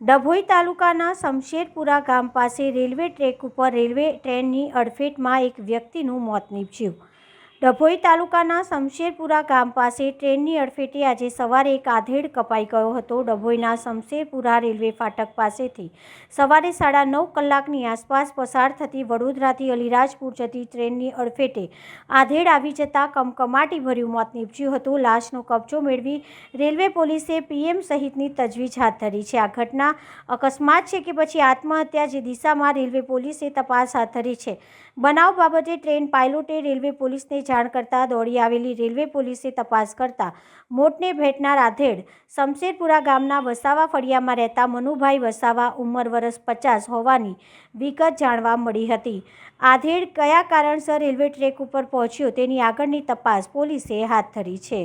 ડભોઈ તાલુકાના શમશેરપુરા ગામ પાસે રેલવે ટ્રેક ઉપર રેલવે ટ્રેનની અડફેટમાં એક વ્યક્તિનું મોત નીપજ્યું. ડભોઈ તાલુકાના શમશેરપુરા ગામ પાસે ટ્રેનની અડફેટે આજે સવારે એક આધેડ કપાઈ ગયો હતો. ડભોઈના શમશેરપુરા રેલવે ફાટક પાસેથી સવારે સાડા નવ કલાકની આસપાસ પસાર થતી વડોદરાથી અલીરાજપુર જતી ટ્રેનની અડફેટે આધેડ આવી જતાં કમકમાટી ભર્યું મોત નીપજ્યું હતું. લાશનો કબજો મેળવી રેલવે પોલીસે પીએમ સહિતની તજવીજ હાથ ધરી છે. આ ઘટના અકસ્માત છે કે પછી આત્મહત્યા જે દિશામાં રેલવે પોલીસે તપાસ હાથ ધરી છે. બનાવ બાબતે ટ્રેન પાયલોટે રેલવે પોલીસને જાણ કરતાં દોડી આવેલી રેલવે પોલીસે તપાસ કરતા મોટને ભેટનાર આધેડ શમશેરપુરા ગામના વસાવા ફળિયામાં રહેતા મનુભાઈ વસાવા ઉંમર વર્ષ પચાસ હોવાની વિગત જાણવા મળી હતી. આધેડ કયા કારણસર રેલવે ટ્રેક ઉપર પહોંચ્યો તેની આગળની તપાસ પોલીસે હાથ ધરી છે.